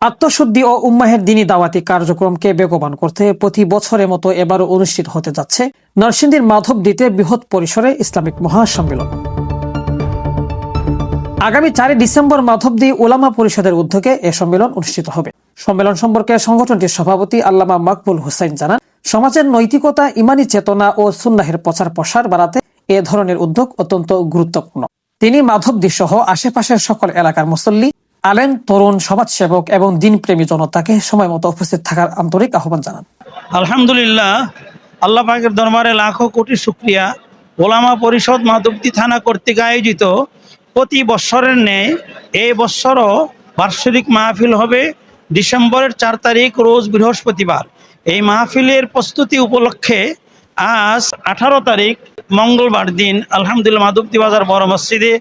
আত্মশুদ্ধি ও উম্মাহের দিনী দাওয়াতি কার্যক্রমকে বেগবান করতে প্রতি বছরের মতো এবারও অনুষ্ঠিত হতে যাচ্ছে নরসিংদীর মাধব দ্বীপে বৃহৎ পরিসরে ইসলামিক মহাসম্মেলন। আগামী চারই ডিসেম্বর মাধবদী ওলামা পরিষদের উদ্যোগে এ সম্মেলন অনুষ্ঠিত হবে। সম্মেলন সম্পর্কে সংগঠনটির সভাপতি আল্লামা মাকবুল হুসাইন জানান, সমাজের নৈতিকতা, ইমানি চেতনা ও সুন্নাহের প্রচার প্রসার বাড়াতে এ ধরনের উদ্যোগ অত্যন্ত গুরুত্বপূর্ণ। তিনি মাধবদী সহ আশেপাশের সকল এলাকার মুসল্লি আলেম, তরুণ, সমাজসেবক এবং দিনপ্রেমী জনতাকে সময় মতো উপস্থিত থাকার আন্তরিক আহ্বান জানান। আলহামদুলিল্লাহ, আল্লাহ পাকের দরবারে লাখো কোটি শুক্রিয়া। ওলামা পরিষদ মাধবদী থানা কর্তৃক আয়োজিত প্রতি বৎসরের ন্যায় এই বৎসরও বার্ষিক মাহফিল হবে ডিসেম্বরের চার তারিখ, রোজ বৃহস্পতিবার। এই মাহফিলের প্রস্তুতি উপলক্ষে আজ আঠারো তারিখ, মঙ্গলবার দিন আলহামদুলিল্লাহ মাধবদী বাজার বড় মসজিদে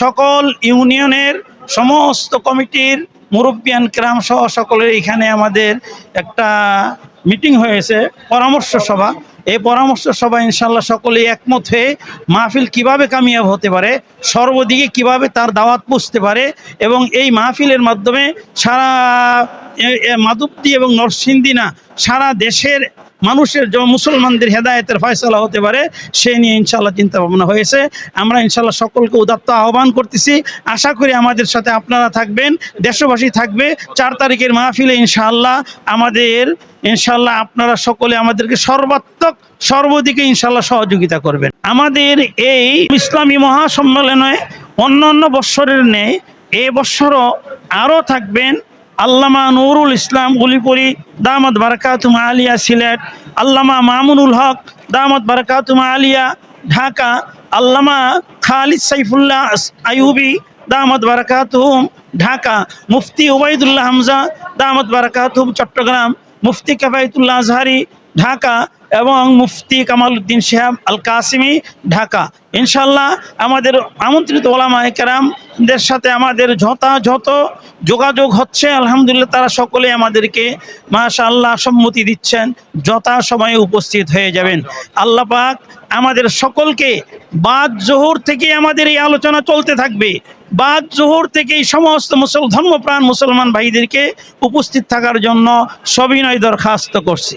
সকল ইউনিয়নের সমস্ত কমিটির মুরব্বিয়ান ক্রাম সহ সকলের এখানে আমাদের একটা মিটিং হয়েছে পরামর্শ সভা। এই পরামর্শ সভা ইনশাল্লাহ সকলেই একমত হয়ে মাহফিল কীভাবে কামিয়াব হতে পারে, সর্বদিকে কীভাবে তার দাওয়াত পুষতে পারে এবং এই মাহফিলের মাধ্যমে সারা মাধবদী এবং নরসিংদী না, সারা দেশের মানুষের মুসলমানদের হেদায়েতের ফয়সলা হতে পারে, সে নিয়ে ইনশাল্লাহ চিন্তা ভাবনা হয়েছে। আমরা ইনশাল্লাহ সকলকে উদাত্ত আহ্বান করতেছি। আশা করি আমাদের সাথে আপনারা থাকবেন, দেশবাসী থাকবে। চার তারিখের মাহফিলে ইনশাআল্লাহ আমাদের ইনশাল্লাহ আপনারা সকলে আমাদেরকে সর্বাত্মক সর্বদিকে ইনশাল্লাহ সহযোগিতা করবেন। আমাদের এই ইসলামী মহাসম্মেলনে অন্য অন্য বৎসরের নেই এ বৎসরও আরও থাকবেন আল্লামা নুরুল ইসলাম গুলিপুরি দামদ বারকাতুম আলিয়া সিলেট, আল্লামা মামুনুল হক দামদ বারকাতুম আলিয়া ঢাকা, আল্লামা খালিদ সাইফুল্লাহ আইউবি দামদ বারকাতুম ঢাকা, মুফতি ওবায়দুল্লাহ হামজা দামদ বারকাতুম চট্টগ্রাম, মুফতি কাবায়তুল্লাহ আজহারি ঢাকা এবং মুফতি কামাল উদ্দিন শিহাব আল কাসিমি ঢাকা। ইনশাল্লাহ আমাদের আমন্ত্রিত ওলামা একরামদের সাথে আমাদের যথাযথ যোগাযোগ হচ্ছে। আলহামদুলিল্লাহ তারা সকলে আমাদেরকে মাশাআল্লাহ সম্মতি দিচ্ছেন যথা সময়ে উপস্থিত হয়ে যাবেন। আল্লাহ পাক আমাদের সকলকে বাদ জোহর থেকে আমাদের এই আলোচনা চলতে থাকবে। বাদ জোহর থেকে এই সমস্ত মুসল ধর্মপ্রাণ মুসলমান ভাইদেরকে উপস্থিত থাকার জন্য সবিনয় দরখাস্ত করছি।